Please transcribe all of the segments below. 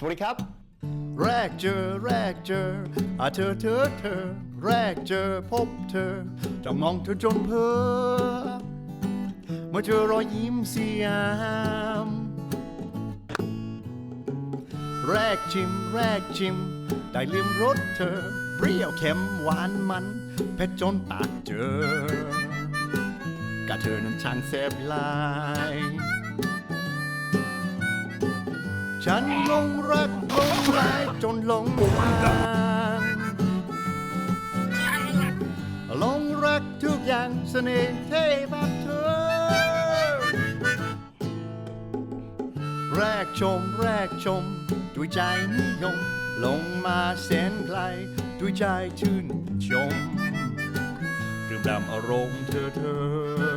สวัสดีครับ แรกเจอแรกเจออาเธอเธอเธอ แรกเจอพบเธอจ้องมองเธอจนเพ้อเมื่อเจอรอยยิ้มสยามแรกชิมแรกชิม ได้ลืมรสเธอ เปรี้ยวเค็มหวานมันเผ็ดจนปากเจอกะเธอนั้นช่างแซ่บหลาย ฉันหลงรักหลงไหลจนหลงทางหลงรักทุกอย่างเสน่ห์เท่แบบเธอ แรกชมแรกชม ด้วยใจนิยมลงมาแสนไกล ด้วยใจชื่นชมดื่มด่ำอารมณ์เธอเธอ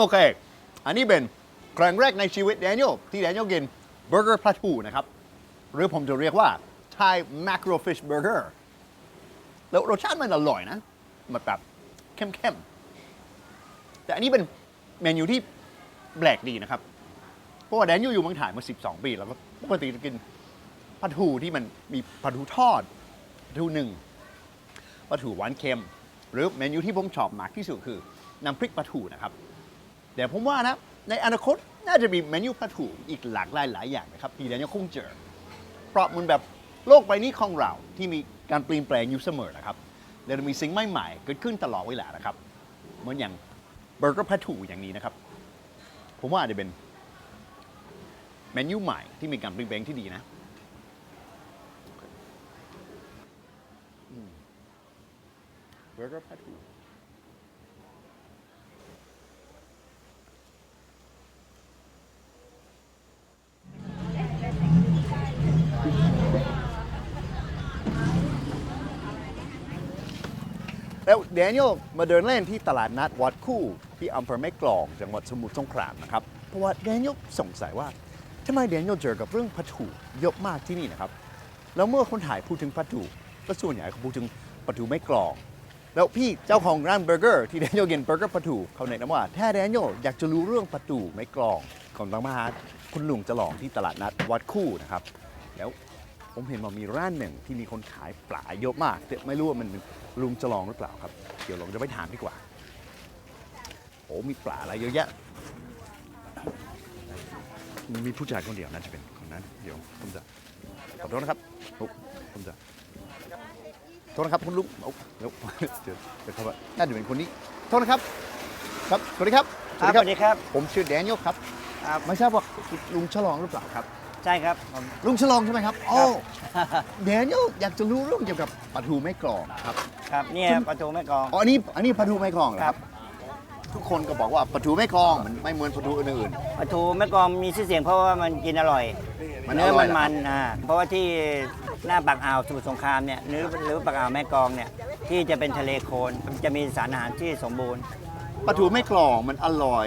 โอเค อันนี้เป็นครั้งแรกในชีวิตแดเนียลที่แดเนียลกินเบอร์เกอร์ปลาทูนะครับ หรือผมจะเรียกว่า Thai Macro Fish Burger แล้วรสชาติมันอร่อยนะ มันแบบเข้มๆ แต่อันนี้เป็นเมนูที่แปลกดีนะครับ เพราะว่าแดเนียลอยู่เมืองไทยมา 12 ปี แล้วก็ปกติจะกินปลาทูที่มันมีปลาทูทอดปลาทูหนึ่งปลาทูหวานเค็ม หรือเมนูที่ผมชอบมากที่สุดคือน้ำพริกปลาทูนะครับ แต่ผมว่านะในอนาคตน่าจะมีเมนูปลาทูอีกหลากหลายหลายอย่างนะครับที่แดเนียลคงเจอ เพราะมันแบบโลกใบนี้ของเราที่มีการเปลี่ยนแปลงอยู่เสมอนะครับและจะมีสิ่งใหม่ๆเกิดขึ้นตลอดเวลานะครับ เหมือนอย่างเบอร์เกอร์ปลาทูอย่างนี้นะครับ ผมว่าอาจจะเป็นเมนูใหม่ที่มีการเปลี่ยนแปลงที่ดีนะเบอร์เกอร์ปลาทู แล้วแดเนียลมาเดินเล่นที่ตลาดนัดวัดคู่ที่อำเภอแม่กลองจังหวัดสมุทรสงครามนะครับ เพราะว่าแดเนียลสงสัยว่าทำไมแดเนียลเจอกับเรื่องปลาทูเยอะมากที่นี่นะครับ แล้วเมื่อคนถ่ายพูดถึงปลาทูก็ส่วนใหญ่เขาพูดถึงปลาทูแม่กลอง แล้วพี่เจ้าของร้านเบอร์เกอร์ที่แดเนียลกินเบอร์เกอร์ปลาทูเขาแนะนำว่าถ้าแดเนียลอยากจะรู้เรื่องปลาทูแม่กลองก่อนต้องมาหาคุณลุงจะลองที่ตลาดนัดวัดคู่นะครับ แล้ว ผมเห็นว่ามีร้านหนึ่งที่มีคนขายปลาเยอะมากแต่ไม่รู้ว่ามันลุงจะลองหรือเปล่าครับ เดี๋ยวลองจะไปถามดีกว่าโอ้มีปลาอะไรเยอะแยะ มีผู้ชายคนเดียวน่าจะเป็นคนนั้น เดี๋ยวผมจะขอโทษนะครับโอ้ผมจะโทษนะครับคุณลุงโอ้เดี๋ยวเดี๋ยวเดี๋ยวเขาว่าน่าจะเป็นคนนี้โทษนะครับครับสวัสดีครับครับสวัสดีครับ ผมชื่อแดเนียลครับครับ ไม่ทราบว่าลุงฉลองหรือเปล่าครับ ใช่ครับผม ลุงฉลองใช่ไหมครับโอ้เดนิเอลอยากจะรู้เรื่องเกี่ยวกับปลาทูแม่กลองครับ ครับเนี่ยประตูแม่กลอง อ๋ออันนี้อันนี้ปลาทูแม่กลองเหรอคครัรับบทุกคนก็บอกว่าปลาทูแม่กลองมันไม่เหมือนปลาทูอื่นประตูแม่กลองมีชื่อเสียงเพราะว่ามันกินอร่อยมันเนื้ออร่มัอยนเหรอมันอ่าเพราะว่าที่หน้าปากอ่าวสมุทรสงครามเนี่ยหรือหรือปากอ่าวแม่กลองเนี่ยที่จะเป็นทะเลโคลนมันจะมีสารอาหารที่สมบูรณ์ ๆปลาทูแม่กลองมันอร่อย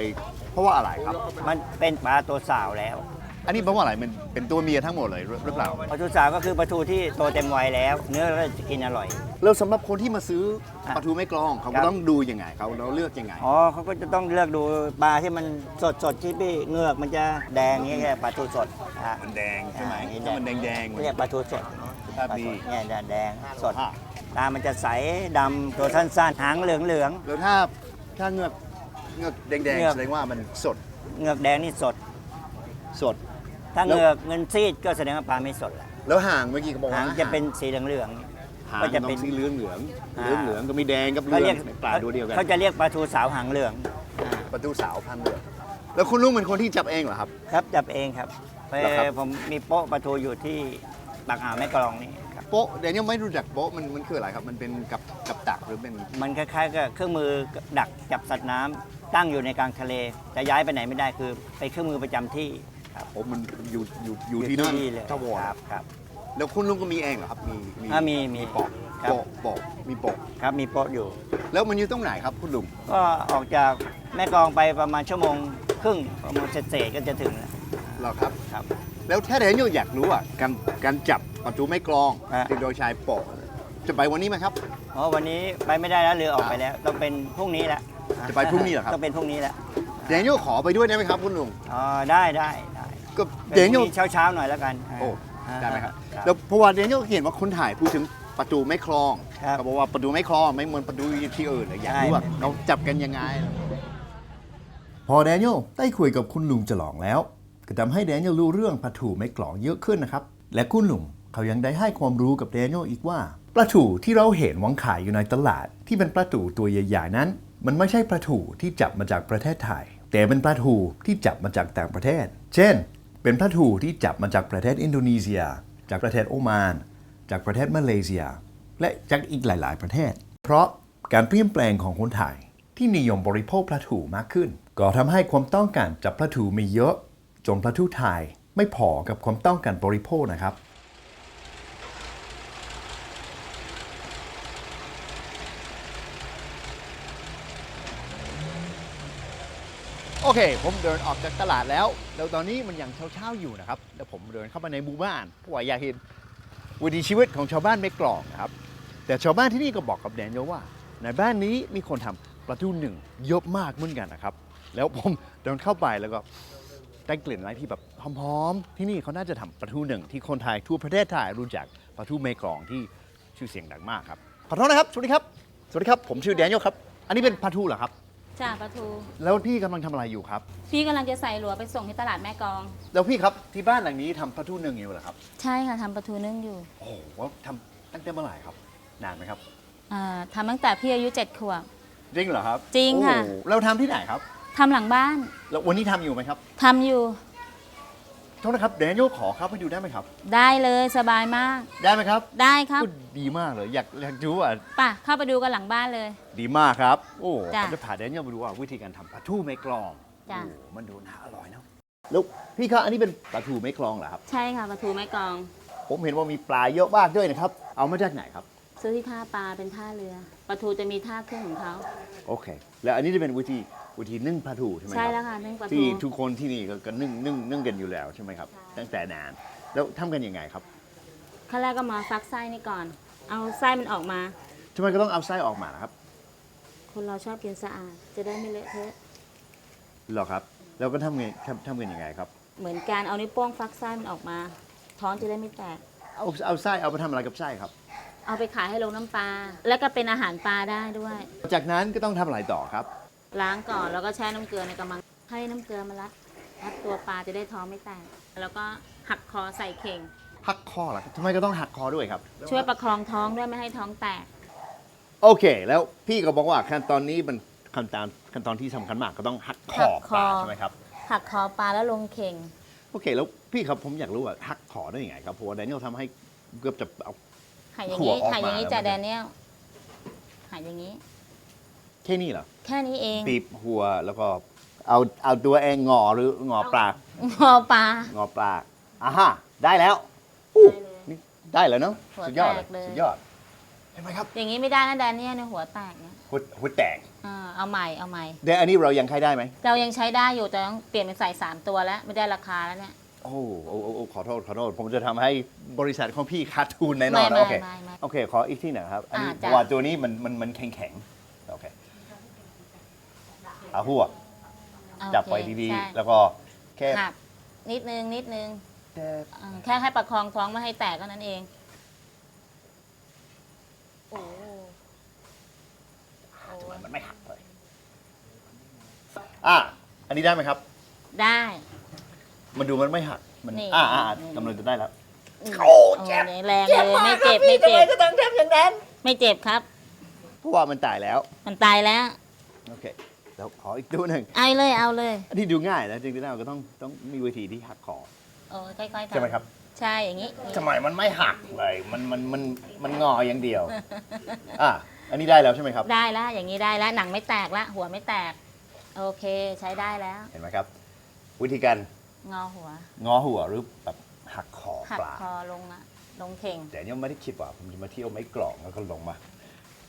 เพราะว่าอะไรครับ มันเป็นปลาตัวสาวแล้ว อันนี้แปลว่าอะไรมันเป็นตัวเมียทั้งหมดเลยหรือหรือเปล่า ปลาทูสาวก็คือปลาทูที่โตเต็มวัยแล้ว เนื้อก็จะกินอร่อย แล้วสำหรับคนที่มาซื้อครับปลาทูแม่กลองเขาครัก็บต้องดูยังไงเขาเราเลือกยังไง อ๋อเขาก็จะต้องเลือกดูปลาที่มันสดสดๆที่พี่เหงือกมันจะแดงนี่แค่ปลาทูสดอะ มันแดงใช่ไหมอ่านี่ถ้ามันแดงแดงๆ เรียกปลาทูสดครับปลาดีสดเนี่ยจะแดงสดอะตามันจะใสดำตัวสั้นๆหางเหลืองเหลืองแล้วถ้าถ้าเงือกเงือกแดงแดงเงือก แสดงว่ามันสดๆเหงือกแดงนี่สด สด ถ้าแล้วเหงือกเงินซีดก็แสดงว่าปลาไม่สดละแล้วหางเมื่อกี้เขาบอกหาว่างจะเป็นสีเหลืองเหลืองหางก็จะจะเป็เป็นนสีเหลืองเหลืองอ่าเหลืองเหลืองก็มีแดงกับเหเขาลืเรีอยงกปลาตัวเดียวกันเขาจะเรียกปลาทูสาวหางเหลืองอ่าประตูสาวพันเหลืองแล้วคุณลุงเป็นคนที่จับเองเหรอครับ ครับจับเองครับเพเหรอครับ ผมมีโป๊ะปลาทูอยู่ที่ปากอ่าวแม่กลองนี่ครับโป๊ะเดี๋ยวนี้ไม่รู้จักโป๊ะมันมันคืออะไรครับ มันเป็นกับกับตักหรือเป็นมันคล้ายๆกับเครื่องมือดักจับสัตว์น้ำตั้งอยู่ในกลางทะเล จะย้ายไปไหนไม่ได้คือเป็นเครื่องมือประจำที่ ครับโอ้มันอยู่อยู่อยู่ที่นั่นเลยทวารครับครับแล้วคุณลุงก็มีเองเหรอครับ มีอ่ามีมีปอกครับโปะโปะมีโปะครับมีโป๊ะอยู่ แล้วมันอยู่ตรงไหนครับคุณลุงก็ออกจากแม่กลองไปประมาณชั่วโมงครึ่งประมาณเศษๆก็จะถึงแล้ว เหรอครับ ครับ แล้วถ้าแดเนียลอยากรู้อะการการจับประตูไม่กรองอะที่โดยใช้โปะจะไปวันนี้ไหมครับ อ๋อวันนี้ไปไม่ได้แล้วเรือออกไปแล้ว ต้องเป็นพรุ่งนี้ละจะไปพรุ่งนี้เหรอครับ ต้องเป็นพรุ่งนี้ละแดเนียลขอไปด้วยได้ไหมครับคุณลุง อ๋อได้ได้ได้ ก็เป็นแดเนียล เช้าเช้าๆหน่อยแล้วกันโอ้าได้ไหมครับครับแล้วเพราะว่าแดเนียลเขียนว่าคนถ่ายพูดถึงประตูไม่คลองครับเขาบอกว่าประตูไม่คลองไม่เหมือนประตูที่อื่นเลยอยากรู้ว่าใช่ เราจับกันยังไง พอแดเนียลได้คุยกับคุณลุงจลองแล้ว ก็ทำให้แดเนียลรู้เรื่องปลาถูไม่กลองเยอะขึ้นนะครับ และคุณลุงเขายังได้ให้ความรู้กับแดเนียลอีกว่าปลาถูที่เราเห็นวางขายอยู่ในตลาด ที่เป็นปลาถูตัวใหญ่ๆนั้น มันไม่ใช่ปลาถูที่จับมาจากประเทศไทย แต่เป็นปลาถูที่จับมาจากต่างประเทศ เช่น เป็นปลาถูที่จับมาจากประเทศอินโดนีเซีย จากประเทศโอมาน จากประเทศมาเลเซีย และจากอีกหลาย ๆ ประเทศ เพราะการเปลี่ยนแปลงของคนไทยที่นิยมบริโภคปลาถูมากขึ้น ก็ทำให้ความต้องการจับปลาถูมีเยอะ จนปลาถูไทยไม่พอกับความต้องการบริโภคนะครับ เค ผมเดินออกจากตลาดแล้วแล้วตอนนี้มันยังเช้าๆอยู่นะครับแล้วผมเดินเข้ามาในหมู่บ้านเพราะว่าอยากเห็นวิถีชีวิตของชาวบ้านไม่กรองนะครับ แต่ชาวบ้านที่นี่ก็บอกกับแดนียว่า ในบ้านนี้มีคนทำปลาทูหนึ่งเยอะมากเหมือนกันนะครับ แล้วผมเดินเข้าไปแล้วก็ได้กลิ่นอะไรที่แบบหอมๆที่นี่เขาน่าจะทำปลาทูหนึ่งที่คนไทยทั่วประเทศไทยรู้จักปลาทูเมกรองที่ชื่อเสียงดังมากครับขอโทษนะครับสวัสดีครับสวัสดีครับผมชื่อแดนียครับ อันนี้เป็นปลาทูเหรอครับ จ้าปลาทู แล้วพี่กำลังทำอะไรอยู่ครับ พี่กำลังจะใส่หลัวไปส่งที่ตลาดแม่กลอง แล้วพี่ครับที่บ้านหลังนี้ทำปลาทูหนึ่งอยู่เหรอครับ ใช่ค่ะทำปลาทูนึ่งอยู่โอ้โหว่าทำตั้งแต่เมื่อไหร่ครับ นานไหมครับ อ่าทำตั้งแต่พี่อายุเจ็ดขวบ จริงเหรอครับจริงค่ะ โอ้โหเราทำที่ไหนครับ ทำหลังบ้านแล้ววันนี้ทำอยู่ไหมครับ ทำอยู่ โทษนะครับเดนยลขอเข้าไปดูได้ไหมครับ ได้เลยสบายมาก ได้ไหมครับได้ครับก็ดีมากเลยอยากอยากดูอะป่ะเข้าไปดูกันหลังบ้านเลย ดีมากครับ โอ้จ้ะผมจะพาเดนยลไปดูว่าวิธีการทำปลาทูไม่กรองจ้ะ โอ้มันดูน่าอร่อยเนาะแล้วพี่ครับอันนี้เป็นปลาทูไม่กรองเหรอครับ ใช่ค่ะปลาทูแม่กลอง ผมเห็นว่ามีปลาเยอะมากด้วยนะครับ เอามาจากไหนครับ ซื้อที่ท่าปลาเป็นท่าเรือปลาทูจะมีท่าเครื่องของเขาโอเค แล้วอันนี้จะเป็นวิธีวิธีนึ่งปลาทูใช่ไหมครับใช่แล้วค่ะนึ่งปลาทูที่ทุกคนที่นี่ก็ก็นึ่งนึ่งนึ่งกันอยู่แล้วใช่ไหมครับใช่ตั้งแต่นานแล้วทำกันยังไงครับขั้นแรกก็มาฟักไส้นี่ก่อน เอาไส้มันออกมา ทำไมก็ต้องเอาไส้ออกมานะครับคนเราชอบกินสะอาด จะได้ไม่เลอะเทอะเหรอครับแล้วก็ทำไงทำทำกันยังไงครับ เหมือนการเอานิ้วโป้งฟักไส้มันออกมา ท้องจะได้ไม่แตก เอาเอาไส้เอาไปทำอะไรกับไส้ครับ เอาไปขายให้ลงน้ำปลา แล้วก็เป็นอาหารปลาได้ด้วย จากนั้นก็ต้องทำอะไรต่อครับ ล้างก่อนแล้วก็แช่น้ำเกลือในกระมัง ให้น้ำเกลือมารัดรัดตัวปลาจะได้ท้องไม่แตก แล้วก็หักคอใส่เข่ง หักคอเหรอครับทำไมก็ต้องหักคอด้วยครับ ช่วยประคองท้องด้วยไม่ให้ท้องแตก โอเค แล้วพี่ก็บอกว่าขั้นตอนนี้มันขั้นตอนขั้นตอนที่สำคัญมากก็ต้องหักคอหักคปอลาใช่ไหมครับ หักคอปลาแล้วลงเข่ง โอเค แล้วพี่ครับผมอยากรู้ว่าหักคอได้ยังไงครับเพราะว่าแดเนียลทำให้เกือบจะเอา หายอย่างหัวนี้ออกมาหายอย่างนี้แล้วจ้ะมันจะ แดเนียลหายอย่างนี้ แค่นี้เหรอแค่นี้เองปีบหัวแล้วก็เอาเอาตัวเองงอหรืองอปลากงอปลางอปลากอ่าฮะได้แล้วอู้ได้เลยนี่ได้แล้วเนาะหัวสุดยอดแตกเลยสุดยอดเห็นไหมครับอย่างนี้ไม่ได้นะแดเนียลเนี่ยหัวแตกเนี่ยหัวหัวแตกอ่าเอาใหม่เอาใหม่ เดี๋ยวอันนี้เรายังใช้ได้ไหม เรายังใช้ได้อยู่แต่ต้องเปลี่ยนเป็นใส่สามตัวแล้ว ไม่ได้ราคาแล้วเนี่ย โอ้โอ้โอ้โอ้ขอโทษขอโทษ ผมจะทำให้บริษัทของพี่ขาดทุนแน่นอนไม่นะโอเคไม่ไม่โอเค ขออีกที่หนึ่งครับ อันนี้อ่าเพจ้ะ ราะว่าตัวนี้มันมันมันแข็งแข็งๆโอเคเอาหัวโอเคจับไว้ดีใช่ๆ แล้วก็แค่หักนิดนึงนิดนึงแค่อ่าแค่ให้ประคองท้องไม่ให้แตกก็นั้นเองโอ้โอ้ทำไมมันไม่หักเลยอะอันนี้ได้ไหมครับ ได้ มันดูมันไม่หัก มันนี่ อ่าอ่ากำลังจะได้แล้ว โอ้เจ็บแรงเลยไม่เจ็บไม่เจ็บก็ต้องทำอย่างนั้นไม่เจ็บครับ เพราะว่ามันตายแล้ว มันตายแล้ว โอเค แล้วขออีกตัวหนึ่งเอาเลยเอาเลยอันที่ดูง่ายนะจริงๆแล้วก็ต้องต้องมีวิธีที่หักคอโอ้ค่อยๆทำใช่ไหมครับใช่อย่างนี้ทำไมมันไม่หักเลยมันมันมันมันงออย่างเดียว อะอันนี้ได้แล้วใช่ไหมครับ ได้แล้วอย่างนี้ได้แล้วหนังไม่แตกละหัวไม่แตก โอเคใช้ได้แล้ว เห็นไหมครับ วิธีการ งอหัวงอหัวหรือแบบหักคอหักปลา คอลงอะลงเข่ง แต่เนี่ยไม่ได้คิดว่าผมจะมาเที่ยวไม้กลองแล้วก็ลงมา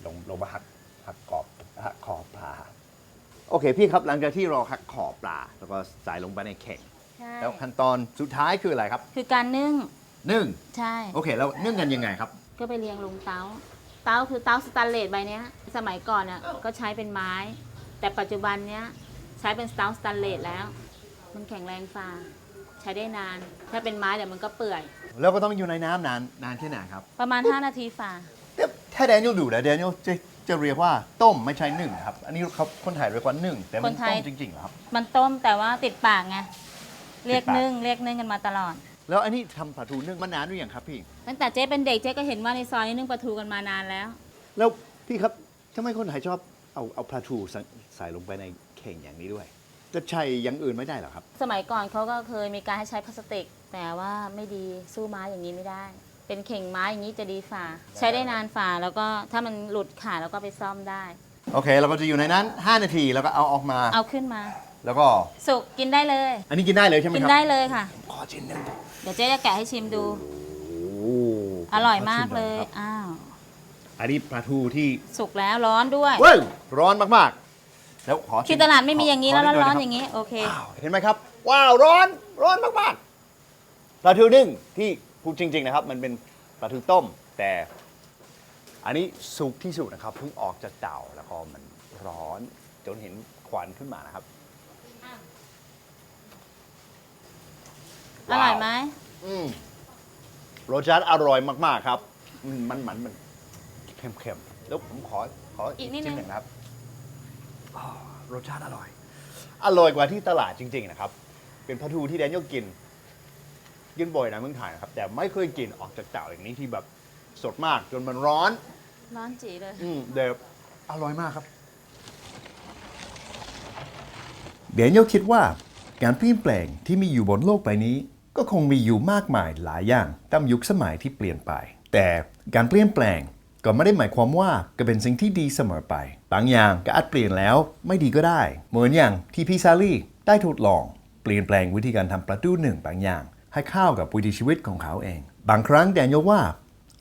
ลงลงมาหักหักกรอบหักคอปลา โอเคพี่ครับหลังจากที่เราหักคอปลา แล้วก็ใส่ลงไปในเข่งใช่ช่ แล้วขั้นตอนสุดท้ายคืออะไรครับคือการนึ่ง นึ่งใช่ โอเคแล้วนึ่งกันยังไงครับ ก็ไปเรียงลงเตาเตาคือเตาสแตนเลสใบเนี้ย สมัยก่อนอะก็ใช้เป็นไม้ แต่ปัจจุบันเนี้ยใช้เป็นเตาสแตนเลสแล้ว มันแข็งแรงฝ่าใช้ได้นาน ถ้าเป็นไม้เดี๋ยวมันก็เปื่อย แล้วก็ต้องอยู่ในน้ำนานนานแค่ไหนครับประมาณ 5 นาทีฝ่า แต่ถ้าแดเนียลดูแล้วแดเนียลจะจะเรียกว่าต้มไม่ใช่นึ่งครับ อันนี้เขาคนไทยเรียกว่านึ่งแต่มันคนไทต้ย มจริงๆเหรอครับ มันต้มแต่ว่าติดปากไงเรียกติดปาก นึ่งเรียกนึ่งกันมาตลอด แล้วอันนี้ทำปลาทูนึ่งมานานหรือยังครับพี่ ตั้งแต่เจ๊เป็นเด็กเจ๊ก็เห็นว่าในซอยนี้นึ่งปลาทูกันมานานแล้ว แล้วพี่ครับทำไมคนไทยชอบเอาเอาปลาทูใส่ใส่ลงไปในเข่งอย่างนี้ด้วย จะใช้อย่างอื่นไม่ได้เหรอครับ สมัยก่อนเขาก็เคยมีการให้ใช้พลาสติก แต่ว่าไม่ดีสู้ไม้อย่างนี้ไม่ได้ เป็นเข่งไม้อย่างนี้จะดีฝ่า ใช้ได้นานฝ่าแล้วก็ถ้ามันหลุดขาดแล้วก็ไปซ่อมได้ โอเค เราก็จะอยู่ในนั้น 5 นาทีแล้วก็เอาออกมา เอาขึ้นมา แล้วก็ สุกกินได้เลย อันนี้กินได้เลยใช่ไหมกินครับได้เลยค่ะ ขอชิ้นหนึ่งเดี๋ยวเจ๊จะแกะให้ชิมดู โอ้อร่อยมากขชิหเลน่ยครับอ้าว อันนี้ปลาทูที่สุกแล้วร้อนด้วย เว้ยร้อนมากๆ แล้วขอชิมที่ตลาดไม่มีอย่างนี้แล้วขดร้อนหๆยอย่างนี้ โอเคว้าวเห็นไหมครับ ว้าวร้อนร้อนมากๆปลาทูนึ่งที่พูดจริง ๆ นะครับ มันเป็นปลาทูต้ม แต่อันนี้สุกที่สุดนะครับเพิ่งออกจากเตาแล้วก็มันร้อนจนเห็นควันขึ้นมานะครับอร่อยไหม อืมรสชาติอร่อยมากๆครับ มันมันมันมันเค็มๆแล้วผมขอขออีกชิ้นหนึ่งนะครับ อ้าวรสชาติอร่อย อร่อยกว่าที่ตลาดจริง ๆ นะครับ เป็นปลาทูที่แดเนียลกิน กินบ่อยนะเมืองไทยนะครับ แต่ไม่เคยกินออกจากเตาอย่างนี้ที่แบบสดมากจนมันร้อน ร้อนจีเลย อืมเดี๋ยวอร่อยมากครับ เดนยลคิดว่าการเปลี่ยนแปลงที่มีอยู่บนโลกใบนี้ ก็คงมีอยู่มากมายหลายอย่างตามยุคสมัยที่เปลี่ยนไป แต่การเปลี่ยนแปลง ก็ไม่ได้หมายความว่าก็เป็นสิ่งที่ดีเสมอไป บางอย่างก็อาจเปลี่ยนแล้วไม่ดีก็ได้ เหมือนอย่างที่พี่ซาลี่ได้ทดลอง เปลี่ยนแปลงวิธีการทำปลาทูหนึ่งบางอย่าง ให้เข้ากับวิถีชีวิตของเขาเอง บางครั้งแดนยลว่า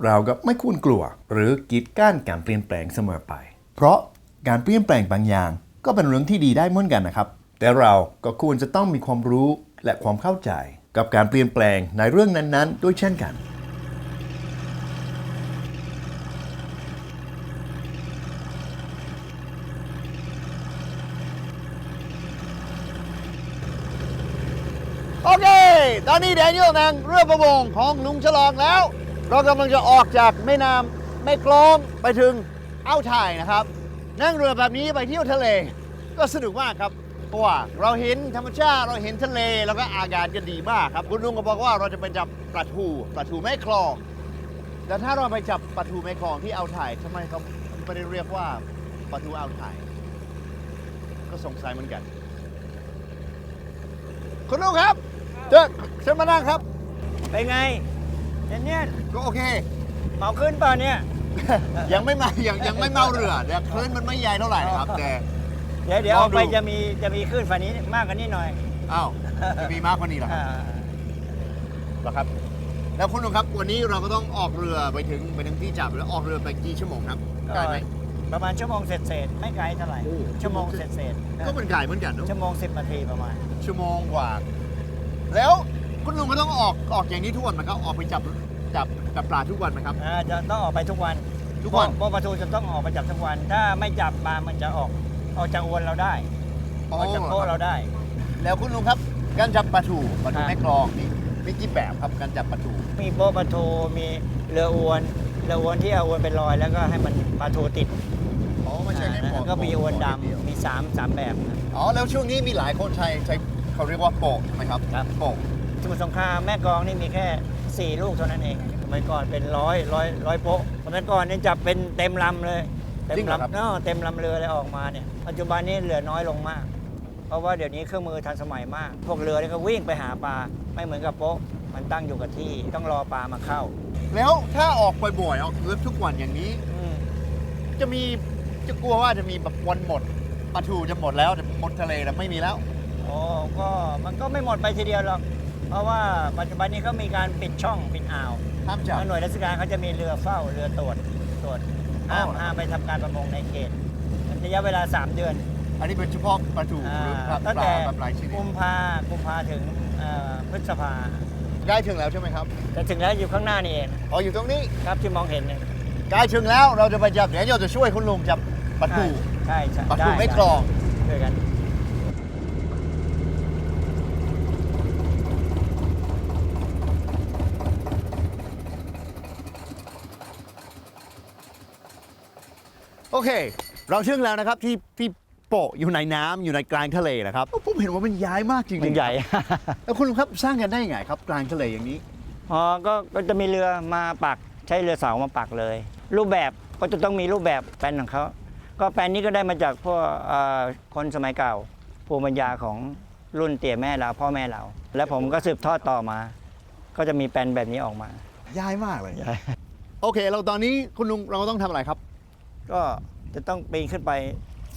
เราก็ไม่ควรกลัว หรือกีดกั้นการเปลี่ยนแปลงเสมอไป เพราะการเปลี่ยนแปลงบางอย่าง ก็เป็นเรื่องที่ดีได้เหมือนกันนะครับ แต่เราก็ควรจะต้องมีความรู้และความเข้าใจ กับการเปลี่ยนแปลงในเรื่องนั้นๆ ด้วยเช่นกัน โอเค ตอนนี้แดเนียลนั่งเรือประมงของลุงฉลองแล้ว เรากำลังจะออกจากแม่น้ำแม่กลองไปถึงอ่าวไทยนะครับ นั่งเรือแบบนี้ไปเที่ยวทะเล ก็สนุกมากครับเพราะว่าเราเห็นธรรมชาติเราเห็นทะเลแล้วก็อากาศก็ดีมากครับคุณลุงก็บอกว่าเราจะไปจับปลาทูปลาทูแม่คลอง แต่ถ้าเราไปจับปลาทูแม่คลองที่อ่าวไทยทำไมเขาไม่ได้เรียกว่าปลาทูอ่าวไทยก็สงสัยเหมือนกันคุณลุงครับ เจอเชิญมานั่งครับ เป็นไงเจนเนี่ยก็โอเค เมาขึ้นเปล่าเนี่ย ยังไม่มายังยังไม่เมาเรือเดี๋ยวคลื่นมันไม่ใหญ่เท่าไหร่นะครับ แต่ เดี๋ยวเดี๋ยวลองออกไปดูจะมีจะมีขึ้นฝันนี้มากกว่านี้หน่อยอ้าวจะมีมากกว่านี้เหรอครับ อ่าเหรอครับ แล้วคุณลุงครับ วันนี้เราก็ต้องออกเรือไปถึงไปถึงที่จับแล้วออกเรือไปกี่ชั่วโมงครับไกลไหม ประมาณชั่วโมงเศษเศษๆไม่ไกลเท่าไหร่ โอ้ ชั่วโมงเศษเศษๆก็เหมือนไก่เหมือนกันเนอะชั่วโมงสิบนาทีประมาณชั่วโมงกว่า แล้วคุณลุงก็ต้องออกออกอย่างนี้ทุกวันไหมครับออกไปจับจับจับปลาทุกวันไหมครับ อ่าจะต้องออกไปทุกวันทุกวันเพราะปลาทูจะต้องออกไปจับทุกวัน ถ้าไม่จับปลามันจะออกออกจากอวนเราได้ออกจากโต๊ะเราได้ แล้วคุณลุงครับการจับปลาทูปลาทูอ่าแม่กลองนี่มีกี่แบบครับการจับปลาทูมีโป๊ะปลาทูมีเรืออวนเรืออวนที่เอาอวนเป็นลอยแล้วก็ให้มันปลาทูติดอ๋อไม่ใช่แค่อ่าโป่งแล้วก็มีอวนโป่งเดียวดำมีสามสามแบบนะอ๋อแล้วช่วงนี้มีหลายคนใช้ใช้ เขาเรียกว่าโป่งใช่ไหมครับครับ โป่งสมุทรสงครามแม่กลองนี่มีแค่ 4 ลูกเท่านั้นเองสมัยก่อนเป็นร้อยร้อยร้อยโป๊ะสมัยก่อนนี่จับเป็นเต็มลำเลยเต็มลำเนาะเต็มลำเรือเลยออกมาเนี่ยปัจจุบันนี้เหลือน้อยลงมาก เพราะว่าเดี๋ยวนี้เครื่องมือทันสมัยมาก พวกเรือนี่ก็วิ่งไปหาปลาไม่เหมือนกับโป๊ะมันตั้งอยู่กับที่ต้องรอปลามาเข้า แล้วถ้าออกบ่อยๆออกเรือทุกวันอย่างนี้ อืมจะมีจะกลัวว่าจะมีแบบวันหมดปลาทูจะหมดแล้วจะหมดทะเลแล้วไม่มีแล้ว โอ้ก็มันก็ไม่หมดไปทีเดียวหรอก เพราะว่าปัจจุบันนี้เขามีการปิดช่องปิดอ่าวห้ามจับแล้วหน่วยราชการเขาจะมีเรือเฝ้าเรือตรวจตรวจห้ามอ๋อ ห้ามไปทำการประมงในเขตระยะเวลา 3 เดือนอันนี้เป็นเฉพาะปลาทูหรือปลาตั้งปลาแต่แบบหลายชนิดกุมภากุมภาถึงเอ่อ่อพฤษภาใกล้ถึงแล้วใช่ไหมครับจะถึงแล้วอยู่ข้างหน้านี่เองอ๋ออยู่ตรงนี้ครับที่มองเห็นเนี่ยใกล้ถึงแล้วเราจะไปจับแดเนียลจะช่วยคุณลุงจับปลาทูใช่ใช่ปลาทูด้ไม่กรองช่วยกัน โอเค เราถึงแล้วนะครับที่ที่โปะอยู่ในน้ำอยู่ในกลางทะเลนะครับผมเห็นว่ามันย้ายมากจริงๆมันใหญ่ แล้วคุณลุงครับสร้างกันได้ยังไงครับ กลางทะเลอย่างนี้ อ๋อก็ก็จะมีเรือมาปักใช้เรือเสามาปักเลย รูปแบบก็จะต้องมีรูปแบบแปลนของเขาก็แปลนนี้ก็ได้มาจากพวกเอ่อคนสมัยเก่า ภูมิปัญญาของรุ่นเตี่ยแม่เราพ่อแม่เรา แล้วผมก็สืบทอดต่อมา ก็จะมีแปลนแบบนี้ออกมา ย้ายมากเลย โอเค เราตอนนี้คุณลุงเราต้องทำอะไรครับ ก็จะต้องปีนขึ้นไป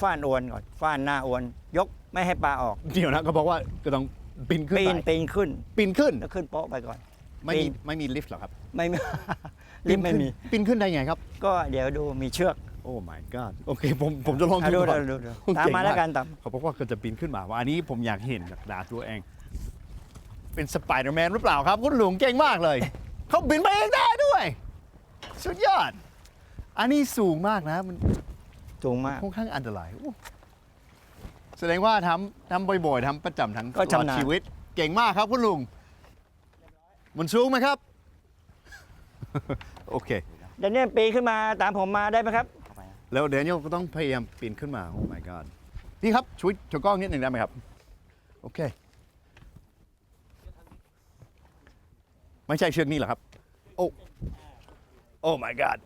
ฟ้านอวนก่อนฟ้านหน้าอวน ยกไม่ให้ปลาออกเดี๋ยวนะก็บอกว่าก็ต้องปีนขึ้นปีนไปปีนขึ้นปีนขึ้นแล้วขึ้นโป๊ะไปก่อน ไม่ปีมีน ไม่มีลิฟต์หรอครับไม่มีรีบไม่มี ปีนขึ้นได้ไงครับ ก็เดี๋ยวดูมีเชือกโอ้ my god โอเคผมผมจะลองอะดูดูก่อน ดูดูดูโอเคตามมาแล้วกันตามเขาบอกว่าก็จะปีนขึ้นมาว่าอันนี้ผมอยากเห็นจากดาตัวเอง เป็นสไปเดอร์แมนหรือเปล่าครับ คุณลุงเก่งมากเลย เขาบินไปเองได้ด้วย สุดยอด อันนี้สูงมากนะมันสูงมากค่อนข้างอันตรายโอ้แสดงว่าทำทำบ่อยๆทำประจำทั้งก็ตลอดชำนาญ ชีวิต เก่งมากครับคุณลุง มันสูงไหมครับ โอเค เดี๋ยวนี้ปีนขึ้นมาตามผมมาได้ไหมครับ แล้วเดนิเอลก็ต้องพยายามปีนขึ้นมา โอ้ my god พี่ครับช่วยช่วยกล้องนิดหนึ่งได้ไหมครับ โอเค ไม่ใช่เชือกนี้เหรอครับ โอ้ โอ้ my god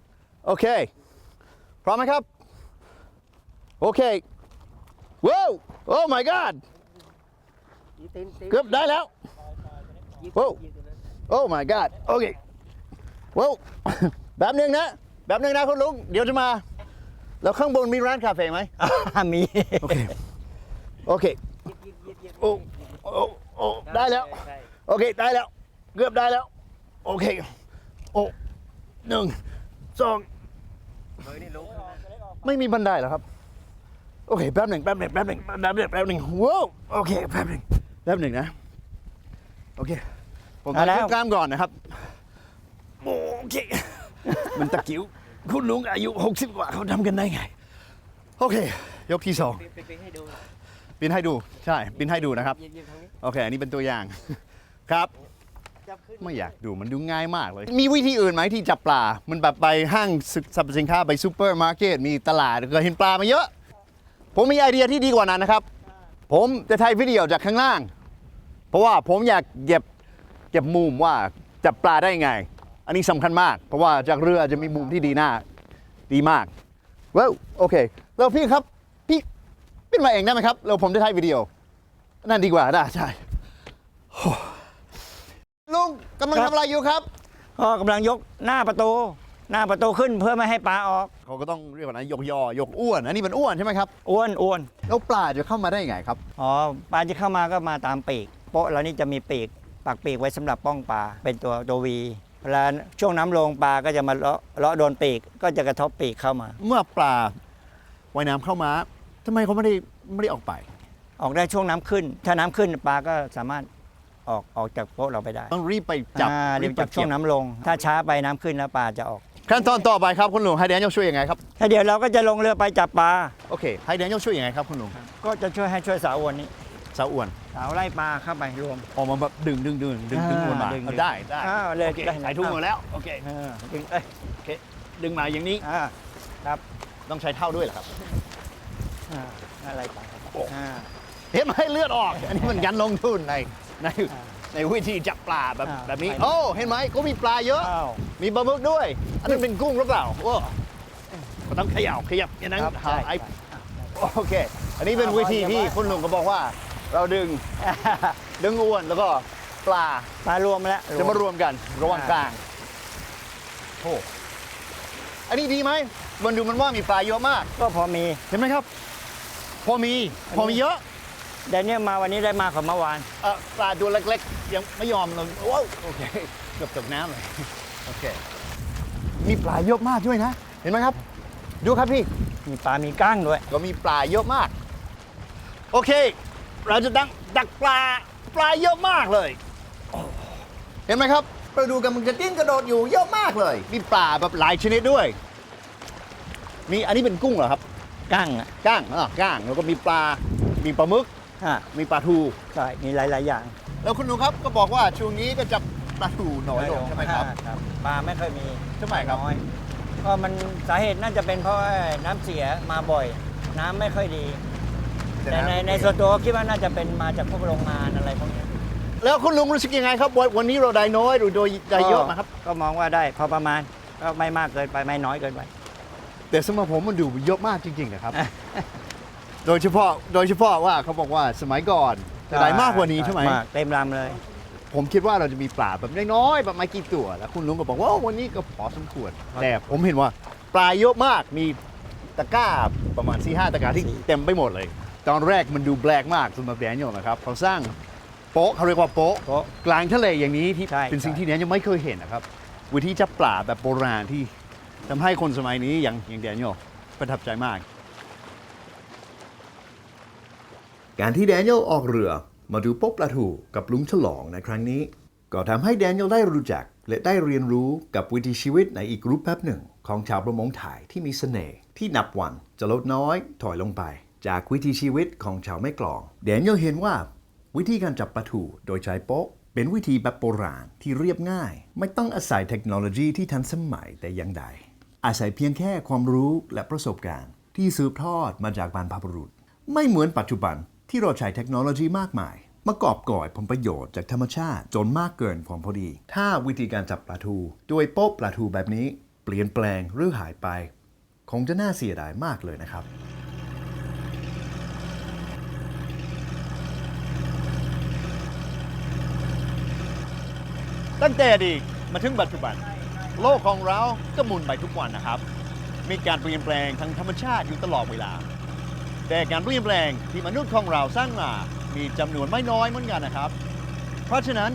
โอเค พร้อมไหมครับ โอเค ว้าว โอ้ my god เกือบได้แล้วโอ้โอ้ my god โอเคว้าวแบบหนึ่งนะแบบหนึ่งนะคุณลุง เดี๋ยวจะมา แล้วข้างบนมีร้านคาเฟ่ไหม มี โอเค โอเค โอ้โอ้โอ้ได้แล้ว โอเค ได้แล้ว เกือบได้แล้ว โอเค โอ้หนึ่ง สองไม่มีบันไดเหรอครับ โอเคแป๊บหนึ่งแป๊บหนึ่งแป๊บหนึ่งแป๊บหนึ่งแป๊บหนึ่งว้าวโอเคแป๊บหนึ่งแป๊บหนึ่งนะ โอเค ผมเอาแล้วขึ้นกล้ามก่อนนะครับ โอเค มันตะกิ้ว คุณลุงอายุ 60 กว่าเขาทำกันได้ไง โอเค ยกที่สองปีนให้ดู ใช่ปีนให้ดูนะครับโอเค อันนี้เป็นตัวอย่าง ครับ ไม่อยากดูมันดูง่ายมากเลย มีวิธีอื่นไหมที่จับปลา มันแบบไปห้างสรรพสินค้าไปซูเปอร์มาร์เก็ตมีตลาดก็เห็นปลามาเยอะ ผมมีไอเดียที่ดีกว่านั้นนะครับ ผมจะถ่ายวิดีโอจากข้างล่าง เพราะว่าผมอยากเก็บเก็บมุมว่าจับปลาได้ไง อันนี้สำคัญมาก เพราะว่าจากเรือจะมีมุมที่ดีหน้าดีมากว้าวโอเคแล้วพี่ครับพี่เป็นมาเองได้ไหมครับแล้วผมจะถ่ายวิดีโอนั่นดีกว่าได้ใช่ ลุงกำลังครับทำอะไรอยู่ครับ ก็กำลังยกหน้าประตู หน้าประตูขึ้นเพื่อไม่ให้ปลาออก เขาก็ต้องเรียกว่านะยกยอยกอ้วนอันนี้เป็นอ้วนใช่ไหมครับอ้วนอ้วนแล้วปลาจะเข้ามาได้ยังไงครับอ๋อปลาที่เข้ามาก็มาตามปีกโป๊ะเรานี่จะมีปีกปักปีกไว้สำหรับป้องปลาเป็นตัวตัววีเวลาช่วงน้ำลงปลาก็จะมาเลาะเลาะโดนปีกก็จะกระทบปีกเข้ามา เมื่อปลาว่ายน้ำเข้ามาทำไมเขาไม่ได้ไม่ได้ออกไป ออกได้ช่วงน้ำขึ้น ถ้าน้ำขึ้นปลาก็สามารถ ออกออกจากโป๊ะเราไปได้ต้องรีบไปจับอ่ารีบจับไปช่วงน้ำลง ถ้าช้าไปน้ำขึ้นแล้วปลาจะออกขั้นตอนต่อไปครับคุณลุงให้แดเนียลช่วยยังไงครับถ้าเดี๋ยวเราก็จะลงเรือไปจับปลาโอเคให้แดเนียลช่วยยังไงครับคุณลุงก็จะช่วยให้ช่วยสาวอวนนี้สาวอ้วนสาวไล่ปลาเข้าไปรวม ออกมาแบบดึงดึงดึงดึงดึงอ่าอ้วนมาดึง เอาดึงได้ได้อ้าวเลยโอเคได้ใส่ถุงมือแล้วโอเคเออดึงเอ้ยดึงมาอย่างนี้อ่าต้องใช้เท่าด้วยเหรอครับ อ่าอะไรปลาเข้าไปโอ้ อ่าเห็นไหมเลือดออก อันนี้มันการลงทุนใน ในอ่าในวิธีจับปลาแบบอ่าแบบนี้ ไปโอ้เห็นไหมก็มีปลาเยอะ อ้าวมีปลาหมึกด้วย อันนั้นเป็นกุ้งหรือเปล่าโอ้ก็ต้องเขย่าขยับอย่างนั้นครับหาใช่ไอ้ใช่ โอเค อันนี้เป็นวิธีที่คุณลุงก็บอกว่า เราดึง ดึงอ้วนแล้วก็ปลาปลารวมแล้ว จะมารวมกันระหว่างอ่ากลางโอ้อันนี้ดีไหมมันดูมันว่ามีปลาเยอะมาก ก็พอมี เห็นไหมครับ พอมี พอมีเยอะ แดเนียลมาวันนี้ได้มากกว่าเมื่อวาน เอ่อปลาตัวเล็กๆ ยังไม่ยอมเลยว้าวโอเคเกือบตกน้ำเลยโอเคมีปลาเยอะมากด้วยนะ เห็นไหมครับ ดูครับพี่ มีปลา มีก้างด้วย ก็มีปลาเยอะมาก โอเค เราจะดังดักปลาปลาเยอะมากเลย เห็นไหมครับปลาดูกำลังจะดิ้นกระโดดอยู่เยอะมากเลย มีปลาแบบหลายชนิดด้วย มีอันนี้เป็นกุ้งเหรอครับกั้งอะก้างอะก้างแล้วก็มีปลา มีปลาหมึก ฮะมีปลาทูใช่มีหลาย ๆ อย่างแล้วคุณลุงครับก็บอกว่าช่วงนี้ก็จะปลาทูน้อยลงใช่ไหมครับครับปลาไม่ค่อยมีทำไมครับ น้อยก็มันสาเหตุน่าจะเป็นเพราะว่าน้ำเสียมาบ่อย น้ำไม่ค่อยดี แต่ในในส่วนตัวคิดว่าน่าจะเป็นมาจากพวกโรงงานอะไรพวกนี้แล้วคุณลุงรู้สึกยังไงครับวันวันนี้เราได้น้อยหรือโดยได้เยอะไหมครับ ก็มองว่าได้พอประมาณก็ไม่มากเกินไปไม่น้อยเกินไป แต่สำหรับผมมันดูเยอะมากจริงๆนะครับ โดยเฉพาะโดยเฉพาะว่าเขาบอกว่าสมัยก่อนจะได้มากกว่านี้ใช่ไหมมากเต็มลำเลย ผมคิดว่าเราจะมีปลาแบบน้อยๆแบบไม่กี่ตัวแล้วคุณลุงก็บอกว่าวันนี้ก็พอสมควร แต่ผมเห็นว่าปลาเยอะมากมีตะกร้าประมาณ4ี่ห้าตะกร้าที่เต็มไปหมดเลย ตอนแรกมันดูแปลกมากสำหรับแดเนียลนะครับเขาสร้างโป๊ะเขาเรียกว่าโป๊ะโป๊ะกลางทะเลอย่างนี้ที่ใช่เป็นสิ่งใช่ที่แดเนียลไม่เคยเห็นนะครับวิธีจับปลาแบบโบราณที่ทำให้คนสมัยนี้อย่างอย่างแดเนียลประทับใจมาก การที่แดเนียลออกเรือมาดูป๊ะปลาทูกับลุงฉลองในครั้งนี้ ก็ทำให้แดเนียลได้รู้จักและได้เรียนรู้กับวิถีชีวิตในอีกรูปแบบหนึ่ง ของชาวประมงไทยที่มีเสน่ห์ที่นับวันจะลดน้อยถอยลงไป จากวิถีชีวิตของชาวแม่กลองแดเนียลเห็นว่า วิธีการจับปลาทูโดยใช้โป๊ะเป็นวิธีแบบโบราณที่เรียบง่าย ไม่ต้องอาศัยเทคโนโลยีที่ทันสมัยแต่อย่างใด อาศัยเพียงแค่ความรู้และประสบการณ์ ที่สืบทอดมาจากบรรพบุรุษ ไม่เหมือนปัจจุบัน ที่เราใช้เทคโนโลยีมากมาย มากอบก่อยผลประโยชน์จากธรรมชาติจนมากเกินความพอดี ถ้าวิธีการจับปลาทูด้วยโป๊ะปลาทูแบบนี้ เปลี่ยนแปลงหรือหายไป คงจะน่าเสียดายมากเลยนะครับตั้งแต่อดีตมาถึงปัจจุบัน โลกของเราก็หมุนไปทุกวันนะครับ มีการเปลี่ยนแปลงทางธรรมชาติอยู่ตลอดเวลา แต่การเปลี่ยนแปลงที่มนุษย์ของเราสร้างมามีจำนวนไม่น้อยเหมือนกันนะครับ เพราะฉะนั้น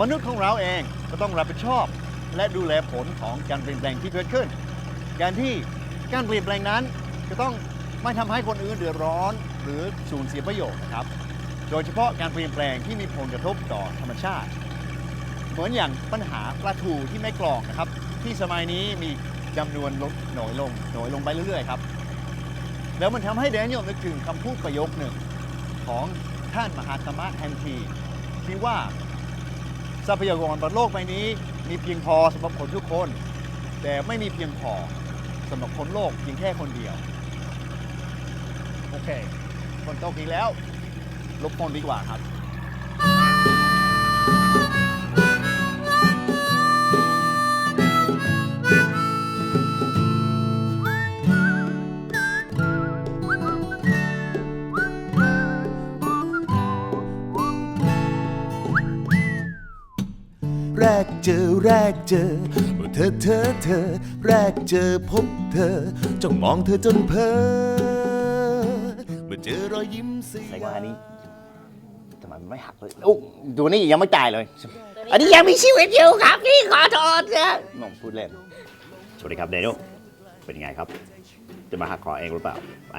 มนุษย์ของเราเองก็ต้องรับผิดชอบ และดูแลผลของการเปลี่ยนแปลงที่เกิดขึ้น การที่การเปลี่ยนแปลงนั้นจะต้องไม่ทำให้คนอื่นเดือดร้อน หรือสูญเสียประโยชน์นะครับ โดยเฉพาะการเปลี่ยนแปลงที่มีผลกระทบต่อธรรมชาติ เหมือนอย่างปัญหาปลาทูที่ไม่กรองนะครับ ที่สมัยนี้มีจำนวนลดน้อยลงน้อยลงไปเรื่อยๆครับ แล้วมันทำให้แดเนียลนึกถึงคำพูดประโยคหนึ่งของท่านมหาธรรมะแห่งทีที่ว่าทรัพยากรบนโลกใบนี้ มีเพียงพอสำหรับคนทุกคน แต่ไม่มีเพียงพอสำหรับคนโลกเพียงแค่คนเดียว โอเคคนโตกอีกแล้ว ลบคนดีกว่าครับ แรกเจอเธอเธอเธอ แรกเจอพบเธอจ้องมองเธอจนเพลินเมื่อเจอรอยยิ้มสีใส่กอันนี้ทำไมมันไม่หักเลยโอ้ตัวนี้ยังไม่ตายเลย อันนี้ยังมีชีวิตอยู่ครับพี่ขอโทษนะน้องพูดเล่น สวัสดีครับเดนิลเป็นยังไงครับ จะมาหักคอเองหรือเปล่าไป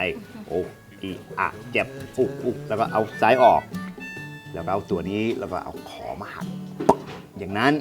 โอ้อีอะเจ็บอุ๊อุ๊แล้วก็เอาซ้ายออก แล้วก็เอาตัวนี้แล้วก็เอาขอมาหัก อย่างนั้น